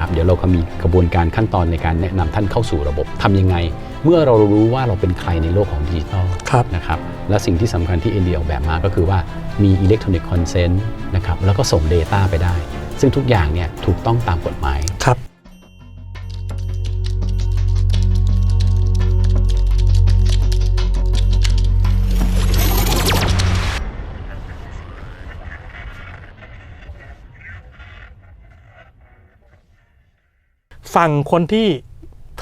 นะครับเดี๋ยวเราก็มีกระบวนการขั้นตอนในการแนะนำท่านเข้าสู่ระบบทำยังไง เมื่อเรารู้ว่าเราเป็นใครในโลกของดิจิทัลครับนะครับและสิ่งที่สำคัญที่ ND ออกแบบมาก็คือว่ามีอิเล็กทรอนิกส์คอนเซนต์นะครับแล้วก็ส่ง Data ไปได้ ซึ่งทุกอย่างเนี่ยถูกต้องตามกฎหมาย ฝั่งคนที่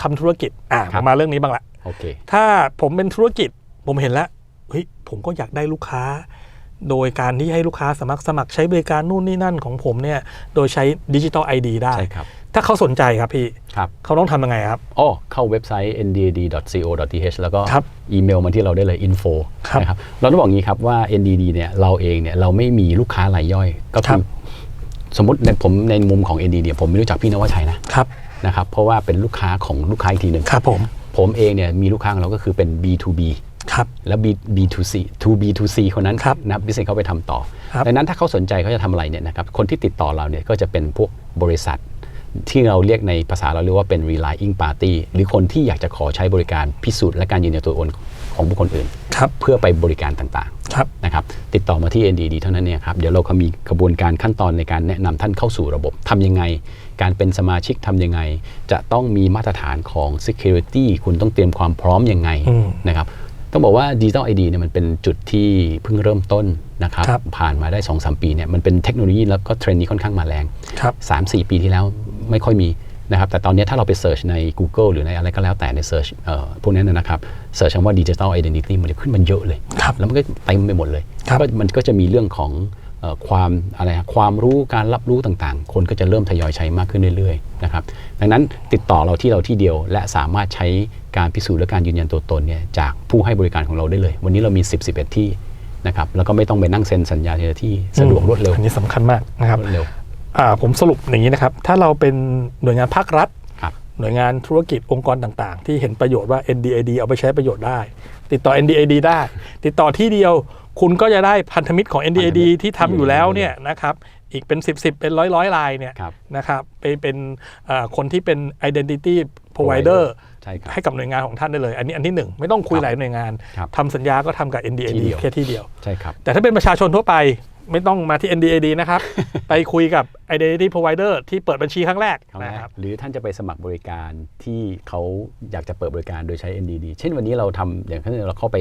ทำธุรกิจอ่าครับมาเรื่องนี้บ้างละโอเคถ้าผมเป็นธุรกิจผมเห็นแล้วเฮ้ยผมก็อยากได้ลูกค้า โดยการที่ให้ลูกค้าสมัครสมัครใช้บริการนู่นนี่นั่นของผมเนี่ยโดยใช้ดิจิ t a ลไอดีได้ใช่ครับถ้าเขาสนใจครับพี่ครับเขาต้องทำยังไงครับอ้อเข้าเว็บไซต์ ndad.co.th แล้วก็ครับอีเมลมาที่เราได้เลย info ครับนะครับเราต้องบอกงี้ครับว่า NDD เนี่ยเราเองเนี่ยเราไม่มีลูกค้ารายย่อยก็ครัคือบสมมติในผมในมุมของ NDD เนี่ยผมไม่รู้จักพี่นวชัยนะครับ นะครับเพราะว่าเป็นลูกค้าของลูกค้าอีกทีหนึ่งครับผม ผมเองเนี่ยมีลูกค้าของเราก็คือเป็น B2B ครับ แล้ว B B2C to B2C คนนั้นครับนะบิสเนสเขาไปทำต่อครับดังนั้นถ้าเขาสนใจเขาจะทำอะไรเนี่ยนะครับคนที่ติดต่อเราเนี่ยก็จะเป็นพวกบริษัท ที่เราเรียกในภาษาเราเรียกว่าเป็น relying party หรือคนที่อยากจะขอใช้บริการพิสูจน์และการยืนยันตัวตน ของบุคคลอื่น ครับเพื่อไปบริการต่างครับ ๆนะครับติดต่อมาที่ NDD เท่านั้นเนี่ยครับเดี๋ยวเราก็มีกระบวนการขั้นตอนในการแนะนำท่านเข้าสู่ระบบทำยังไง การเป็นสมาชิกทำยังไง จะต้องมีมาตรฐานของ security คุณต้องเตรียมความพร้อมยังไงอืม นะครับต้องบอกว่า Digital ID เนี่ยมันเป็นจุดที่เพิ่งเริ่มต้นนะครับครับ ผ่านมาได้ 2-3 ปีเนี่ยมันเป็นเทคโนโลยีแล้วก็เทรนด์นี้ค่อนข้างมาแรง ครับ 3-4 ปีที่แล้วไม่ค่อยมี นะครับแต่ตอนนี้ถ้าเราไปเสิร์ชใน Google หรือในอะไรก็แล้วแต่ในเสิร์ชพวกนั้นนะนะครับเสิร์ชคำว่า Digital Identity มันจะขึ้นมันเยอะเลยครับแล้วมันก็เต็มไปหมดเลยครับก็มันก็จะมีเรื่องของเอ่อความอะไรฮะความรู้การรับรู้ต่างๆ คนก็จะเริ่มทยอยใช้มากขึ้นเรื่อยๆนะครับดังนั้นติดต่อเราที่เราที่เดียว และสามารถใช้การพิสูจน์และการยืนยันตัวตนเนี่ยจากผู้ให้บริการของเราได้เลย วันนี้เรามี 10 11 ที่นะครับแล้วก็ไม่ต้องไปนั่งเซ็นสัญญาทีละที่สะดวกรวดเร็วอันนี้สำคัญมากนะครับรวดเร็วอ่า ผมสรุปอย่างนี้นะครับ ถ้าเราเป็นหน่วยงานภาครัฐครับหน่วยงานธุรกิจองค์กรต่างๆ ที่เห็นประโยชน์ว่า NDID เอาไปใช้ประโยชน์ได้ ติดต่อ NDID ได้ ติดต่อที่เดียวคุณก็จะได้พันธมิตรของ NDID ที่ทำอยู่แล้วเนี่ยนะครับอีกเป็น 10 10เป็นร้อยร้อยๆลายเนี่ยครับนะครับไปเป็นอ่าคนที่เป็น Identity Provider ใช่ครับให้กับหน่วยงานของท่านได้เลย อันนี้อันที่หนึ่งไม่ต้องคุยครับหลายหน่วยงานครับทำสัญญาก็ทำกับ NDID ที่เดียวแค่ที่เดียวใช่ครับแต่ถ้าเป็นประชาชนทั่วไป ไม่ต้องมาที่ NDID นะครับ ไปคุยกับ Identity Provider ที่เปิดบัญชีครั้งแรกครั้งแรนะกครับหรือท่านจะไปสมัครบริการที่เขาอยากจะเปิดบริการโดยใช้ NDD เช่นวันนี้เราทำอย่างเช่นเราเข้าไป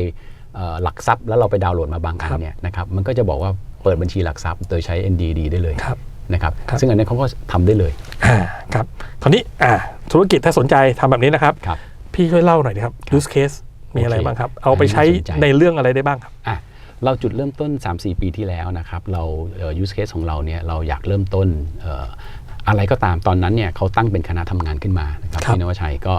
เอ่อหลักทรัพย์แล้วเราไปดาวน์โหลดมาบางอันครับเนี่ยนะครับมันก็จะบอกว่าเปิดบัญชีหลักทรัพย์โดยใช้ NDD ได้เลยครับนะครับครับซึ่งอันนี้เขาก็ทำได้เลยอ่าครับคราวนี้อ่าธุรกิจถ้าสนใจทำแบบนี้นะครับครับ พี่ช่วยเล่าหน่อยดิครับ use case มีอะไรโอเคบ้างครับ เอาไปใช้น่าสนใจในเรื่องอะไรได้บ้างครับอะ เราจุดเริ่มต้น 3-4 ปีที่แล้วนะครับเราเอ่อ use case ของเราเนี่ยเราอยากเริ่มต้นเอ่ออะไรก็ตามตอนนั้นเนี่ยเขาตั้งเป็นคณะทำงานขึ้นมานะครับครับพี่นวชัยก็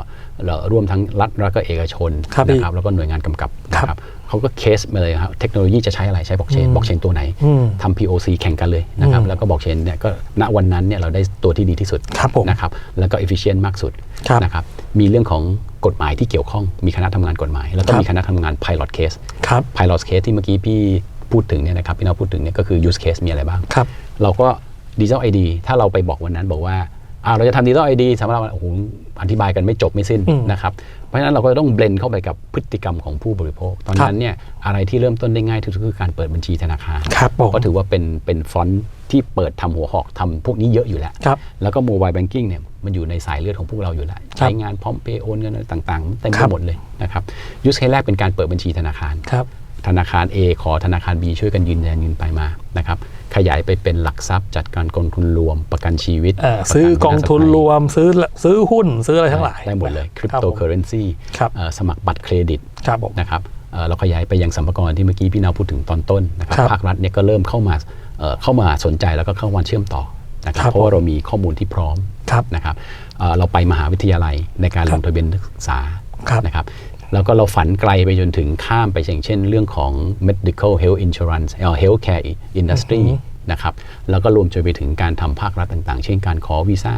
เราร่วมทั้งรัฐแล้วก็เอกชนครับพี่นะครับแล้วก็หน่วยงานกำกับนะคครัรับบเขาก็เคสมาเลยครับเทคโนโลยีจะใช้อะไรใช้บล็อกเชนอืมบล็อกเชนตัวไหนอืมทำ POC แข่งกันเลยนะครับอืมแล้วก็บล็อกเชนเนี่ยก็ณวันนั้นเนี่ยเราได้ตัวที่ดีที่สุดครับผมนะครับแล้วก็ efficient มากสุดครับนะครับมีเรื่องของ กฎหมายที่เกี่ยวข้องมีคณะทำงานกฎหมาย แล้วก็ครับมีคณะทำงาน pilot case ครับ pilot case ที่เมื่อกี้พี่พูดถึงเนี่ยนะครับพี่น้องพูดถึงเนี่ยก็คือ use case มีอะไรบ้างครับเราก็ digital ID ถ้าเราไปบอกวันนั้นบอกว่าอ่าเราจะทำ digital ID สำหรับโอ้โหอธิบายกันไม่จบไม่สิ้นอืมนะครับ เพราะฉะนั้นเราก็ต้องเบลนเข้าไปกับพฤติกรรมของผู้บริโภค ตอนครับนั้นเนี่ยอะไรที่เริ่มต้นได้ง่ายที่สุดคือการเปิดบัญชีธนาคารครับผมก็ถือว่าเป็นเป็นฟรอนต์ที่เปิดทำหัวหอกทำพวกนี้เยอะอยู่แล้วครับแล้วก็โมบายแบงกิ้งเนี่ย มันอยู่ในสายเลือดของพวกเราอยู่แล้วใช้งานพร้อมเพย์โอนเงินอะไรต่างๆเต็มคไปรับหมดเลยนะครับยูสเคสแรกเป็นการเปิดบัญชีธนาคารครับธนาคาร A ขอธนาคาร B ช่วยกันยืนยันเงินไปมานะครับขยายไปเป็นหลักทรัพย์จัดการกองทุนรวมประกันชีวิตอ่าประนซื้อกองทุนรวมซื้อซื้อหุ้นซื้ออะไรทั้งหลาย ได้หมดเลยคริปครับโตผมเคอเรนซีครับสมัครบัตรเครดิตครับผมนะครับเอ่อเราขยายไปยังสัมภาระที่เมื่อกี้พี่นาวพูดถึงตอนต้นนะครับครับภาครัฐเนี่ยก็เริ่มเข้ามาเอ่อเข้ามาสนใจแล้วก็เข้ามาเชื่อมต่อ นะครับครับเพราะว่าเรามีข้อมูลที่พร้อมครับนะครับเอ่อเราไปมหาวิทยาลัยในการคลรับงทะเบียนนักศึกษาครับนะครับแล้วก็เราฝันไกลไปจนถึงข้ามไปอย่างเช่น เรื่องของ medical health insurance เอ่อ healthcare industry นะครับแล้วก็รวมจนไปถึงการทำภาครัฐต่างๆ เช่นการขอวีซ่า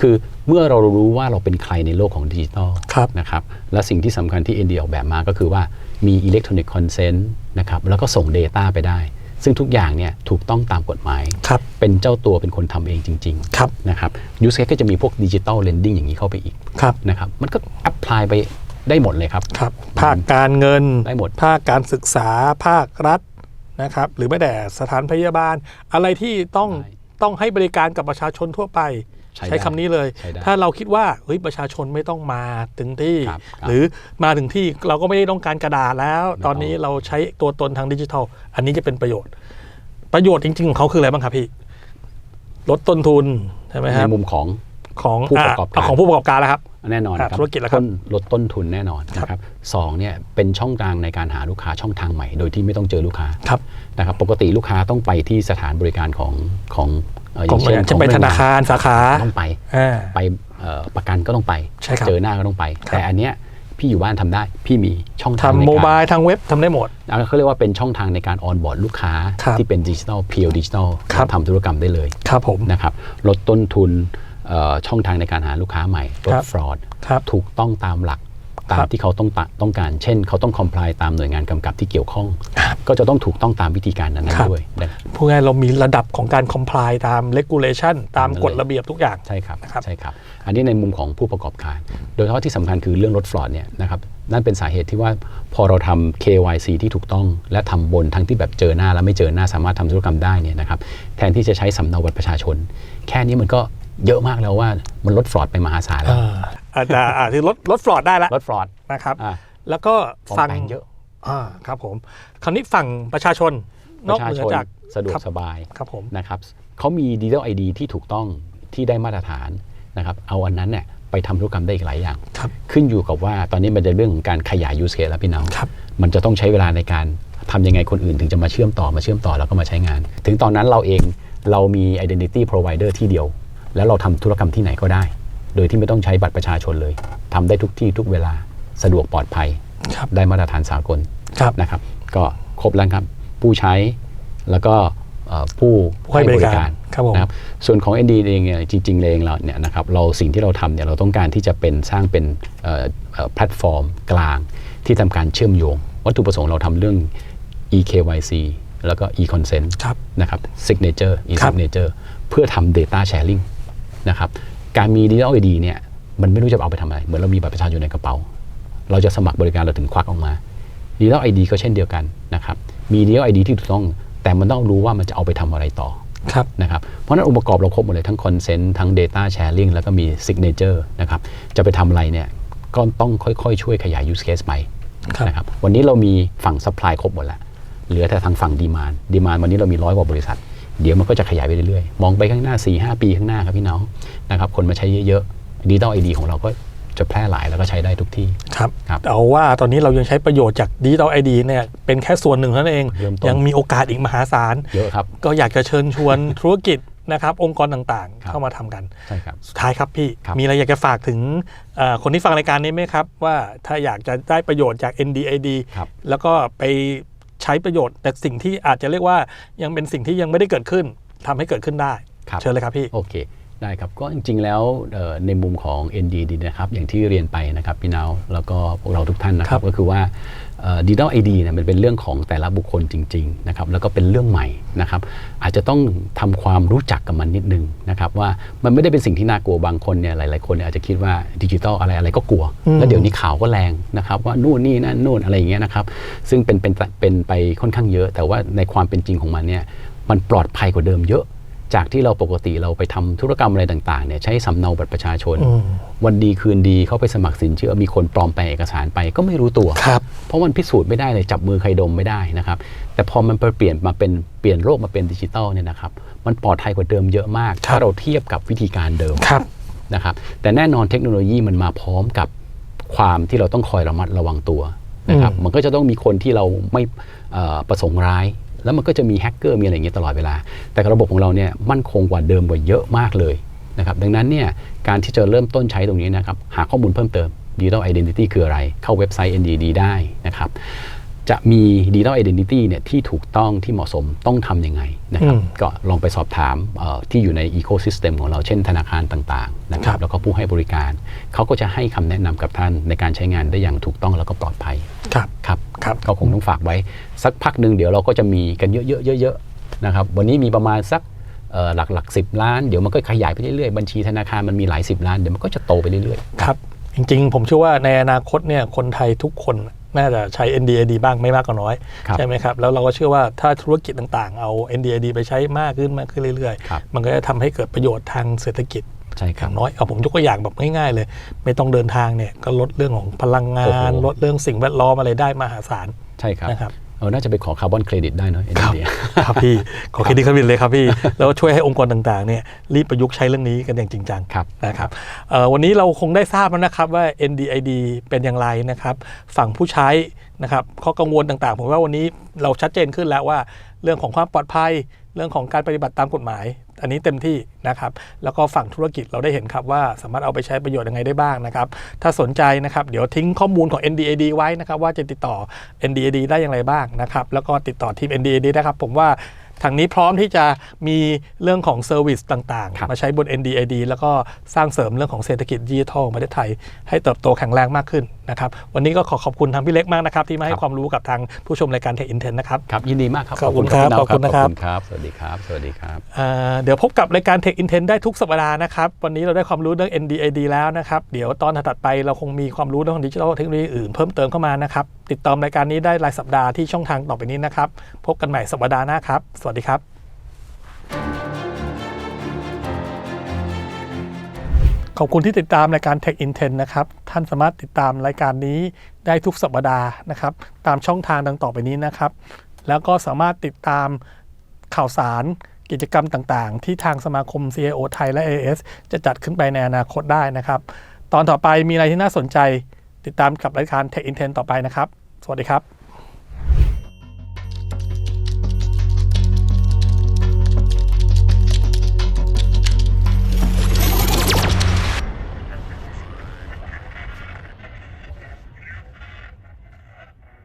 คือเมื่อเรารู้ว่าเราเป็นใครในโลกของดิจิทัลครับนะครับและสิ่งที่สำคัญที่ ND ออกแบบมาก็คือว่ามีอิเล็กทรอนิกส์คอนเซนต์นะครับแล้วก็ส่ง Data ไปได้ ซึ่งทุกอย่างเนี่ยถูกต้องตามกฎหมาย ครับ เป็นเจ้าตัวเป็นคนทำเองจริงครับๆนะครับยูสเคก็จะมีพวกดิจิ t a ลเลนดิ้งอย่างนี้เข้าไปอีกครับนะครับมันก็แอพพลายไปได้หมดเลยครับ ครับ ภาคการเงิน ได้หมด ภาคการศึกษา ภาครัฐนะครับ หรือแม้แต่สถานพยาบาล อะไรที่ต้องใช่ ต้องให้บริการกับประชาชนทั่วไป ใช้ใช้ได้คำนี้เลยใช้ได้ถ้าเราคิดว่าเฮ้ยประชาชนไม่ต้องมาถึงที่ครับครับหรือมาถึงที่เราก็ไม่ได้ต้องการกระดาษแล้วไม่ตอนนี้เอาเราใช้ตัวตนทางดิจิทัล อันนี้จะเป็นประโยชน์ ประโยชน์จริงๆของเขาคืออะไรบ้างครับพี่ ลดต้นทุนใช่ไหมคในรับมุมของของผู้ประกอบการะของผู้ประกอบการแล้วครับแน่นอนอะครับธุรกิจแล้วครับต้นลดต้นทุนแน่นอนครับนะครับสองเนี่ยเป็นช่องทางในการหาลูกค้าช่องทางใหม่ โดยที่ไม่ต้องเจอลูกค้าครับนะครับปกติลูกค้าต้องไปที่สถานบริการของของ เอ่ออของย่างเช่นจะไปของธนาคารสาขาต้องไปอ่าไปเอ่อประกันก็ต้องไปใช่ครับเจอหน้าก็ต้องไปครับแต่อันเนี้ยพี่อยู่บ้านทำได้ พี่มีช่องทางทำในโมบายการทางเว็บทำได้หมดอ่าเขาเรียกว่าเป็นช่องทางในการออนบอร์ดลูกค้าครับที่เป็นดิจิทัลเพียวดิจิทัลครับทำธุรกรรมได้เลยครับผมนะครับลดต้นทุนเอ่อช่องทางในการหาลูกค้าใหม่ลครัดบฟรอดครับถูกต้องตามหลัก ตาครัมบที่เขาต้องตะต้องการ เช่น เขาต้องคอมพลายตามหน่วยงานกำกับที่เกี่ยวข้อง ก็จะต้องถูกต้องตามวิธีการนั้นครับๆด้วยนะพูดง่ายๆเรามีระดับของการ comply ตาม regulation ตามกฎระเบียบทุกอย่าง ใช่ครับนะครับใช่ครับ อันนี้ในมุมของผู้ประกอบการ โดยเฉพาะที่สำคัญคือเรื่องลดฟลอดเนี่ยนะครับนั่นเป็นสาเหตุที่ว่าพอเราทำ KYC ที่ถูกต้อง และทำบนทั้งที่แบบเจอหน้าและไม่เจอหน้าสามารถทำธุรกรรมได้เนี่ยนะครับแทนที่จะใช้สำเนาบัตรประชาชน แค่นี้มันก็เยอะมากแล้วว่ามันลดฟลอดไปมหาศาลแล้ว อ่าอาจจะอ่าที่ลดลดฟลอดได้แล้วลดฟลอดนะครับ อ่าแล้วก็ปลอมฟังแปลงเยอะอ่าครับผม คราวนี้ฝั่งประชาชนปนอกระชาเหนืชอนจาก สะดวกครับ สบายครับผม นะครับเขามีดิจิทัลไอดีที่ถูกต้องที่ได้มาตรฐานนะครับเอาอันนั้นเนี่ยไปทำธุรกรรมได้อีกหลายอย่าง ครับ ขึ้นอยู่กับว่าตอนนี้มันเป็นเรื่องของการขยาย use case แล้วพี่น้อง ครับ มันจะต้องใช้เวลาในการทำยังไงคนอื่นถึงจะมาเชื่อมต่อมาเชื่อมต่อแล้วก็มาใช้งาน ถึงตอนนั้นเราเองเรามี identity provider ที่เดียว แล้วเราทำธุรกรรมที่ไหนก็ได้ โดยที่ไม่ต้องใช้บัตรประชาชนเลยทำได้ทุกที่ทุกเวลาสะดวกปลอดภัยครับได้มาตรฐานสากลครับนะครับ ก็ครบแล้วครับ ผู้ใช้แล้วก็เอ่อผู้ผู้ให้บริการครับผมนะครับส่วนของ ND เองเนี่ยจริง ๆเองเราเนี่ยนะครับเราสิ่งที่เราทำเนี่ยเราต้องการที่จะเป็นสร้างเป็นเอ่อเอ่อแพลตฟอร์มกลางที่ทำการเชื่อมโยง วัตถุประสงค์เราทำเรื่อง eKYC แล้วก็ e-consent ครับนะครับ signature ครับ e-signature เพื่อทำ data sharing นะครับ การมี digital ID เนี่ยมันไม่รู้จะเอาไปทำอะไร เหมือนเรามีบัตรประชาชนในกระเป๋า เราจะสมัครบริการเราถึงควักออกมา digital ID ก็เช่นเดียวกันนะครับมี digital ID ที่ถูกต้อง แต่มันต้องรู้ว่ามันจะเอาไปทำอะไรต่อครับนะครับเพราะฉะนั้นองค์ประกอบเราครบหมดเลยทั้ง consent ทั้ง data sharing แล้วก็มี signature นะครับจะไปทำอะไรเนี่ยก็ต้องค่อยๆ ช่วยขยาย use case ไปครับนะครับวันนี้เรามีฝั่ง supply ครบหมดแล้ว เหลือแต่ทางฝั่ง demand demand วันนี้เรามีร้อยกว่าบริษัท เดี๋ยวมันก็จะขยายไปเรื่อยๆ มองไปข้างหน้า4-5ปีข้างหน้าครับพี่น้องนะครับคนมาใช้เยอะๆ digital ID ของเราก็จะแพร่หลายแล้วก็ใช้ได้ทุกที่ครับครับเอาว่าตอนนี้เรายังใช้ประโยชน์จากดิจิตอลไอดีเนี่ยเป็นแค่ส่วนหนึ่งเท่านั้นเองเริ่มต้นยังมีโอกาสอีกมหาศาลเยอะครับก็อยากจะเชิญชวนธุรกิจนะครับองค์กรต่างครับๆเข้ามาทำกันใช่ครับสุดท้ายครับพี่ครับมีอะไรอยากจะฝากถึงเอ่อคนที่ฟังรายการนี้ไหมครับ ว่าถ้าอยากจะได้ประโยชน์จาก NDID ครับแล้วก็ไป ใช้ประโยชน์ แต่สิ่งที่อาจจะเรียกว่ายังเป็นสิ่งที่ยังไม่ได้เกิดขึ้นทำให้เกิดขึ้นได้ครับเชิญเลยครับพี่ โอเค ได้ครับ ก็จริง ๆ แล้วเอ่อในมุมของ NDD นะครับ อย่างที่เรียนไปนะครับพี่นาวแล้วก็พวกเราทุกท่านนะคครัรับบก็คือว่า ดิจิทัลไอดีเนี่ยมันเป็นเรื่องของแต่ละบุคคลจริงๆนะครับแล้วก็เป็นเรื่องใหม่นะครับอาจจะต้องทำความรู้จักกับมันนิดนึงนะครับว่ามันไม่ได้เป็นสิ่งที่น่ากลัวบางคนเนี่ยหลายๆคนเนี่ยอาจจะคิดว่าดิจิทัลอะไรอะไรก็กลัวอืมแล้วเดี๋ยวนี้ข่าวก็แรงนะครับว่านู่นนี่นั่นนู่นอะไรอย่างเงี้ยนะครับซึ่งเป็นเป็นเป็นไปค่อนข้างเยอะ แต่ว่าในความเป็นจริงของมันเนี่ยมันปลอดภัยกว่าเดิมเยอะ จากที่เราปกติเราไปทำธุรกรรมอะไรต่างๆเนี่ยใช้สำเนาบัตรประชาชนอืมวันดีคืนดีเข้าไปสมัครสินเชื่อมีคนปลอมแปลงเอกสารไปก็ไม่รู้ตัวครับเพราะมันพิสูจน์ไม่ได้เลยจับมือใครดมไม่ได้นะครับ แต่พอมันเปลี่ยนมาเป็นเปลี่ยนโลกมาเป็นดิจิตอลเนี่ยนะครับมันปลอดภัยกว่าเดิมเยอะมากครับถ้าเราเทียบกับวิธีการเดิมครับนะครับแต่แน่นอนเทคโนโลยีมันมาพร้อมกับความที่เราต้องคอยระมัดระวังตัวนะครับอืมมันก็จะต้องมีคนที่เราไม่เอ่อประสงค์ร้าย แล้วมันก็จะมีแฮกเกอร์มีอะไรอย่างเงี้ยตลอดเวลา แต่ระบบของเราเนี่ยมั่นคงกว่าเดิมกว่าเยอะมากเลยนะครับดังนั้นเนี่ยการที่จะเริ่มต้นใช้ตรงนี้นะครับหาข้อมูลเพิ่มเติม Digital Identity คืออะไร เข้าเว็บไซต์ NDD ได้นะครับจะมี Digital Identity เนี่ยที่ถูกต้องที่เหมาะสมต้องทำยังไงนะครับอืมก็ลองไปสอบถามเอ่อที่อยู่ใน Ecosystem ของเราเช่นธนาคารต่างๆนะคครัรับบแล้วก็ผู้ให้บริการ เขาก็จะให้คำแนะนำกับท่านในการใช้งานได้อย่างถูกต้องแล้วก็ปลอดภัย ครับครับครับก็คงต้องฝากไว้สักพักหนึ่งเดี๋ยวเราก็จะมีกันเยอะๆเยอะๆนะครับวันนี้มีประมาณสักเอ่อหลักหลักสิบล้านเดี๋ยวมันก็ขยายไปเรื่อยๆบัญชีธนาคารมันมีหลายสิบล้านเดี๋ยวมันก็จะโตไปเรื่อยๆครับจริงๆ ผมเชื่อว่าในอนาคตเนี่ยคนไทยทุกคนน่าจะใช้ NDID บ้างไม่มากก็น้อยครับใช่ไหมครับ แล้วเราก็เชื่อว่าถ้าธุรกิจต่างๆ เอา NDID ไปใช้มากขึ้นมากขึ้นเรื่อยครับๆมันก็จะทำให้เกิดประโยชน์ทางเศรษฐกิจ ใช่อครัย่าบงน้อยเอาผมยกตัวอย่างแบบง่ายๆเลย ไม่ต้องเดินทางเนี่ยก็ลดเรื่องของพลังงาโอ้โหนลดเรื่องสิ่งแวดล้อมอะไรได้มหาศาลใช่ครับนะครับเออน่าจะไปขอคาร์บอนเครดิตได้เนอะ NVIDIA ครับพี่ ขอเครดิตเครดิตเลยครับพี่ แล้วช่วยให้องค์กรต่างๆเนี่ยรีบประยุกต์ใช้เรื่องนี้กันอย่างจริงจังครับนะครับเอ่อวันนี้เราคงได้ทราบแล้วนะครับว่า NDID เป็นอย่างไรนะครับ ฝั่งผู้ใช้นะครับข้อกังวลต่างๆ ผมว่าวันนี้เราชัดเจนขึ้นแล้วว่า เรื่องของความปลอดภัย เรื่องของการปฏิบัติตามกฎหมาย อันนี้เต็มที่นะครับ แล้วก็ฝั่งธุรกิจเราได้เห็นครับว่าสามารถเอาไปใช้ประโยชน์ยังไงได้บ้างนะครับ ถ้าสนใจนะครับเดี๋ยวทิ้งข้อมูลของ NDAD ไว้นะครับว่าจะติดต่อ NDAD ได้อย่างไรบ้างนะครับ แล้วก็ติดต่อทีม NDAD นะครับ ผมว่า ทางนี้พร้อมที่จะมีเรื่องของเซอร์วิสต่างครับๆมาใช้บน NDID แล้วก็สร้างเสริมเรื่องของเศรษฐกิจดิจิทัลของประเทศไทย ให้เติบโตแข็งแรงมากขึ้นนะครับ วันนี้ก็ขอขอบคุณทางพี่เล็กมากนะครับ ที่มาให้ความรู้กับทางผู้ชมรายการเทคอินเทนนะครับ ครับ ยินดีมากครับ ขอบคุณครับพี่น้งขอบคุณนะครับขอบคุณครับ สวัสดีครับ สวัสดีครับอ่าเดี๋ยวพบกับรายการ Tech Intent ได้ทุกสัปดาห์นะครับ วันนี้เราได้ความรู้เรื่อง NDID แล้วนะครับ เดี๋ยวตอนถัดๆไปเราคงมีความรู้เรื่องดิจิทัลเทคโนโลยีอื่นเพิ่มเติมเข้ามานะครับ ติดตามรายการนี้ได้รายสัปดาห์ที่ช่องทางต่อไปนี้นะครับ พบกันใหม่สัปดาห์หน้าครับ สวัสดีครับ ขอบคุณที่ติดตามรายการ Tech Intent นะครับ ท่านสามารถติดตามรายการนี้ได้ทุกสัปดาห์นะครับ ตามช่องทางดังต่อไปนี้นะครับ แล้วก็สามารถติดตามข่าวสารกิจกรรมต่างๆ ที่ทางสมาคม CIO ไทยและ AS จะจัดขึ้นไปในอนาคตได้นะครับ ตอนต่อไปมีอะไรที่น่าสนใจ ติดตามกับรายการ Tech Intent ต่อไปนะครับ สวัสดีครับ